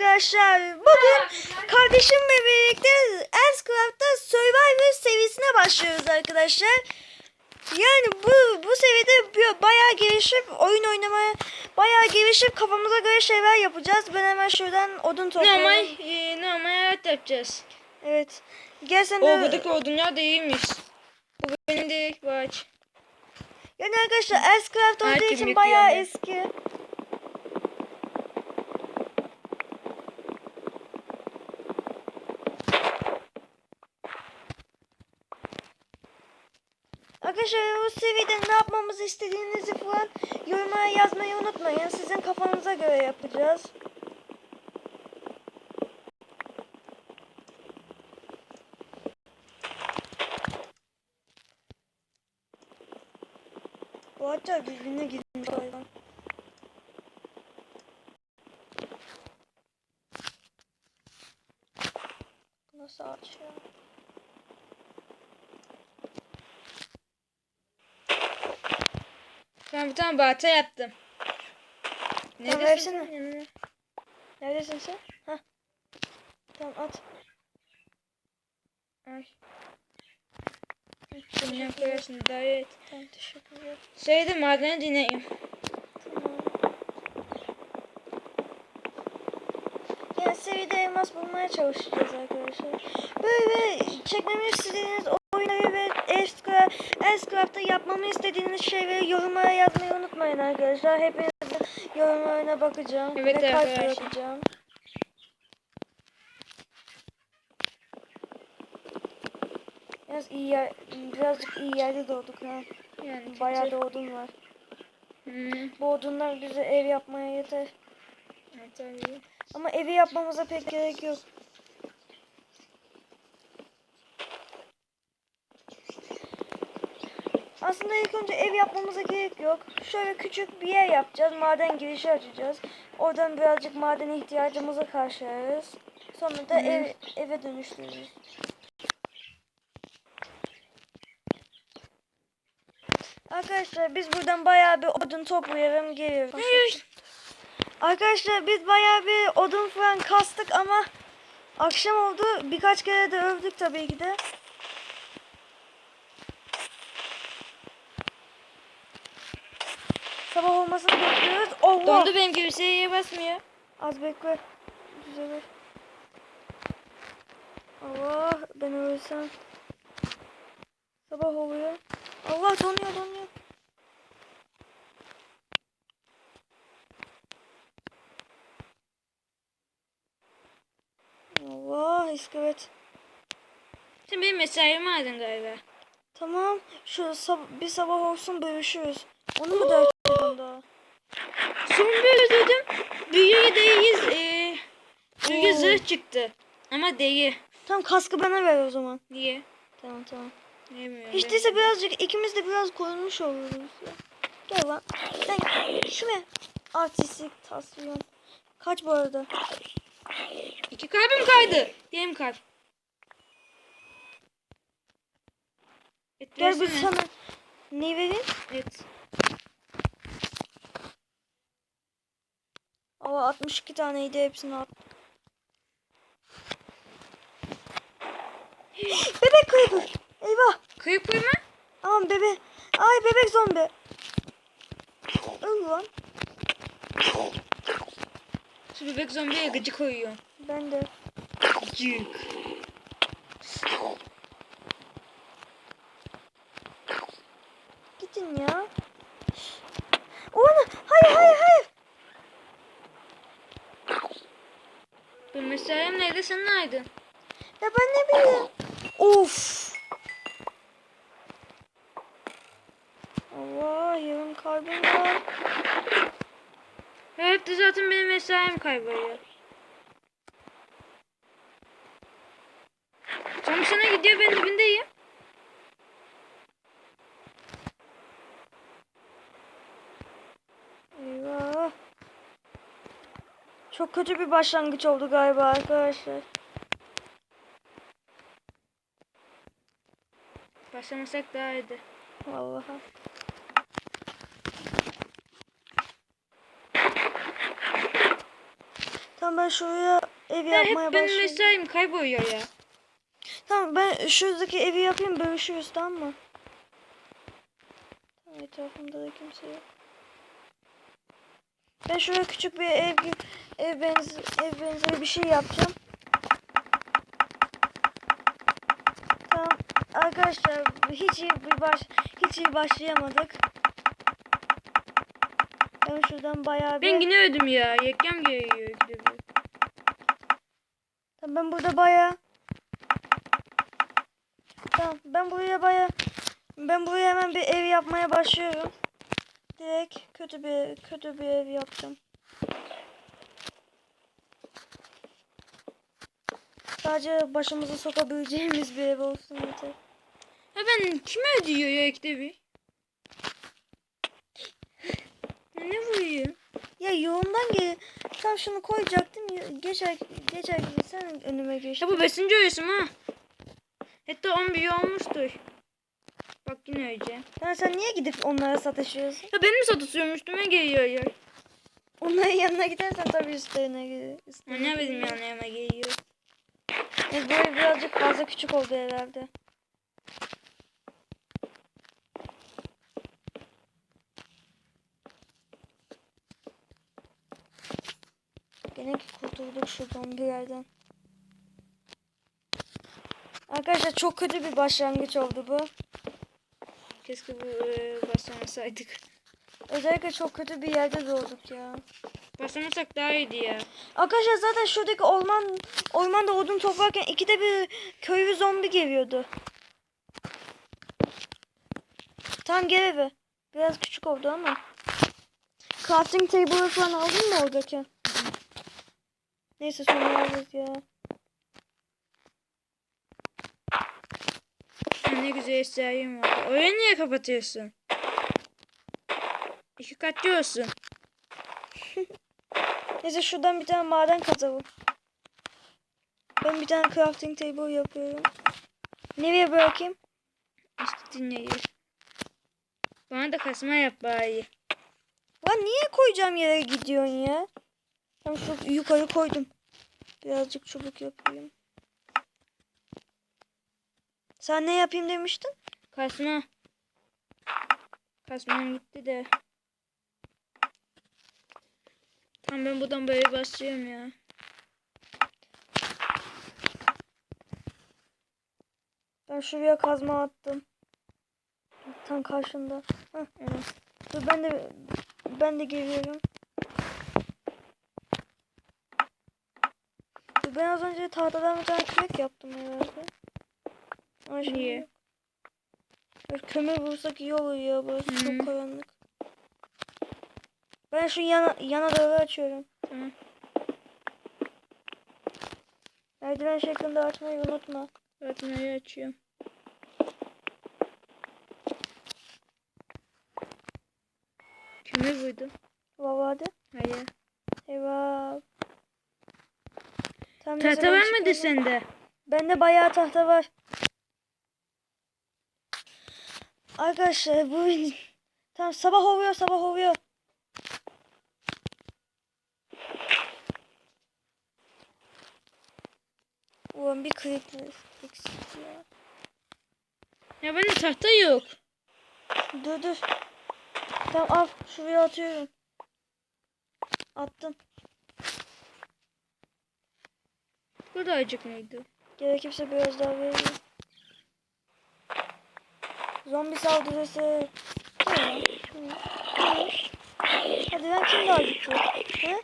arkadaşlar. Bugün kardeşimle birlikte Ascraft'ta Survivor seviyesine başlıyoruz arkadaşlar. Yani bu bu seviyede bayağı gelişip oyun oynamaya bayağı gelişip kafamıza göre şeyler yapacağız. Ben hemen şuradan odun toplayayım. Normal, e, normal hayat yapacağız. Evet. Gel sen O de. buradaki odunlar da iyiymiş. Bu benim direkt bir ağaç. Yani arkadaşlar Ascraft olduğu için bayağı eski. Arkadaşlar bu seviyede ne yapmamızı istediğinizi falan yorumlara yazmayı unutmayın. Sizin kafanıza göre yapacağız. Bu hatta birbirine girmiş hayvan. Nasıl ağaç Ben bir tane balta yaptım. Tamam, Neredesin versene. Neredesin sen? Hah. Tamam at. Ay. Dünya koyarsın davet. Tamam teşekkür ederim. Şeyde madene dinleyeyim. Tamam. Yani seviyede elmas bulmaya çalışacağız arkadaşlar. Böyle çekmemi istediğiniz Escraft'ta yapmamı istediğiniz şeyleri yorumlara yazmayı unutmayın arkadaşlar. Hepinizin yorumlarına bakacağım. Evet ve kalp bırakacağım. Biraz iyi yer, birazcık iyi yerde doğduk ha. Yani Bayağı da odun var. Hmm. Bu odunlar bize ev yapmaya yeter. Evet, tabii. Ama evi yapmamıza pek gerek yok. Aslında ilk önce ev yapmamıza gerek yok. Şöyle küçük bir yer yapacağız. Maden girişi açacağız. Oradan birazcık maden ihtiyacımızı karşılarız. Sonra da Hı. ev, eve dönüştürürüz. Arkadaşlar biz buradan bayağı bir odun toplayalım geliyoruz. Arkadaşlar biz bayağı bir odun falan kastık ama akşam oldu. Birkaç kere de övdük tabii ki de. Sabah olmasını bekliyoruz. Allah! Dondu benim gibi şeye basmıyor. Az bekle. Düzelir. Allah ben ölsem. Sabah oluyor. Allah donuyor donuyor. Allah iskelet. Sen benim mesaimi aldın galiba. Tamam. Şu sab- bir sabah olsun bölüşürüz. Onu mu dert daha? Sonunda öldürdüm. Büyüye değiyiz. E, büyüye zırh çıktı. Ama değil. Tamam kaskı bana ver o zaman. Niye? Tamam tamam. Bilmiyorum. Hiç değilse birazcık ikimiz de biraz korunmuş oluruz ya. Gel lan. Sen şu ne? Artistik tasvir. Kaç bu arada? İki kalbim kaydı. Diyelim kalp. Et Gel versene. sana. Ne vereyim? Et. Aa 62 taneydi hepsini at. bebek kıydı. Eyvah. Kıyıp koyma. Aman bebe. Ay bebek zombi. Öl lan. Şu bebek zombiye gıcık koyuyor. Ben de. Gıcık. Gidin ya. Oğlum hayır hayır hayır. Bu mesaim nerede sen neredeydin? Ya ben ne bileyim. Of. Allah yarım kalbim var. Hep de zaten benim mesaim kayboluyor. Sana gidiyor ben dibindeyim. Eyvah. Çok kötü bir başlangıç oldu galiba arkadaşlar. Başlamasak daha iyiydi. Vallahi. Tamam ben şuraya ev Ya yapmaya hep benim başlayayım. mesaim kayboluyor ya. Tamam ben şuradaki evi yapayım bölüşürüz tamam mı? Etrafımda da kimse yok. Ben şuraya küçük bir ev gibi- ev benz ev benzeri bir şey yapacağım. Tamam arkadaşlar hiç iyi bir baş hiç iyi başlayamadık. Ben şuradan bayağı bir Ben yine öldüm ya. Yekem geliyor. bir. Tamam ben burada baya Tamam ben buraya baya ben buraya hemen bir ev yapmaya başlıyorum. Direkt kötü bir kötü bir ev yapacağım. Sadece başımızı sokabileceğimiz bir ev olsun yeter. Ya ben kime ödüyor ya? Ya ne vuruyor? Ya yolundan gel. Tam şunu koyacaktım. ya- Geçer geçer sen önüme geçtin. Ya bu beşinci ölüsüm ha. Hatta 11 olmuştur. Yine öleceğim. Ya sen niye gidip onlara sataşıyorsun? Ya benim satışıyormuştum ne geliyor ya? Onların yanına gidersen tabii üstlerine gelir. Anne benim yanıma geliyor. E, böyle birazcık fazla küçük oldu herhalde. Gene ki kurtulduk şuradan bir yerden. Arkadaşlar çok kötü bir başlangıç oldu bu. Keşke bu e, başlamasaydık. Özellikle çok kötü bir yerde doğduk ya. Başlamasak daha iyiydi ya. Arkadaşlar zaten şuradaki orman ormanda odun toplarken ikide bir köylü zombi geliyordu. Tam gel eve. Biraz küçük oldu ama. Crafting table falan aldın mı oradaki? Neyse sonra alırız ya. Ne güzel eşyayım var. Orayı niye kapatıyorsun? İki katlı olsun. Neyse şuradan bir tane maden kazalım. Ben bir tane crafting table yapıyorum. Nereye bırakayım? İşte dinleyiyor. Bana da kasma yap bari. Lan niye koyacağım yere gidiyorsun ya? Tamam şu yukarı koydum. Birazcık çubuk yapayım. Sen ne yapayım demiştin? Kasma. Kasmam gitti de. Tamam ben buradan böyle başlıyorum ya. Ben şuraya kazma attım. Tam karşında. Heh, evet. Dur ben de ben de geliyorum. Dur ben az önce tahtadan bir tane kürek yaptım herhalde. Ama. Böyle kömür bulsak iyi olur ya burası Hı. çok karanlık. Ben şu yana, yana doğru açıyorum. Tamam. Merdiven şeklinde açmayı unutma. Öyle açıyorum. Kömür vurdu. Vavade. Hayır. Eyvah. Tam Tahta var mıydı sende? Bende bayağı tahta var. Arkadaşlar bu tam sabah oluyor sabah oluyor. Ulan bir kırık eksik ya. Ya bende tahta yok. Dur dur. Tamam al şuraya atıyorum. Attım. Burada acık mıydı? Gerekirse biraz daha veririm. Zombi saldırısı. Hadi ben kim daha güçlü? He?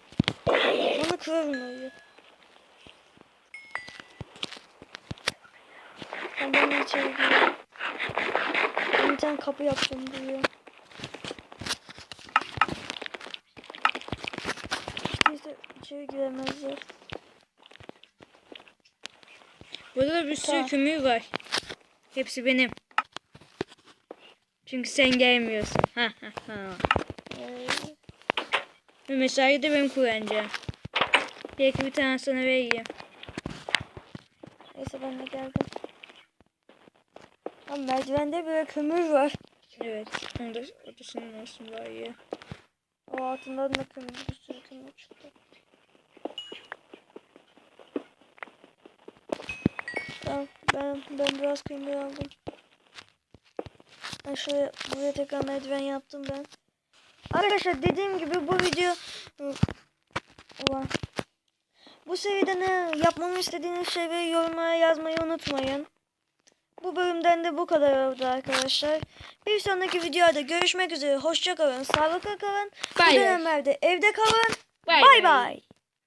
Öyle. Tamam ben de içeri giriyorum. Bir tane kapı yapacağım buraya. Neyse içeri giremezler. Burada da bir sürü Tamam. kömür var. Hepsi benim. Çünkü sen gelmiyorsun. Ha ha ha. Ve mesai kullanacağım. Belki bir tane sana vereyim. Neyse ben de geldim. Ama merdivende böyle kömür var. Evet. Onda odasının olsun daha iyi. O altından da kömür. Bir sürü kömür çıktı. Tamam ben, ben biraz kömür aldım. Ben şöyle buraya tekrar merdiven yaptım ben. Arkadaşlar dediğim gibi bu video Ulan. Bu seride ne yapmamı istediğiniz şeyleri yorumlara yazmayı unutmayın. Bu bölümden de bu kadar oldu arkadaşlar. Bir sonraki videoda görüşmek üzere. Hoşça kalın. Sağlıkla kalın. Bu dönemlerde evde kalın. Bay bay.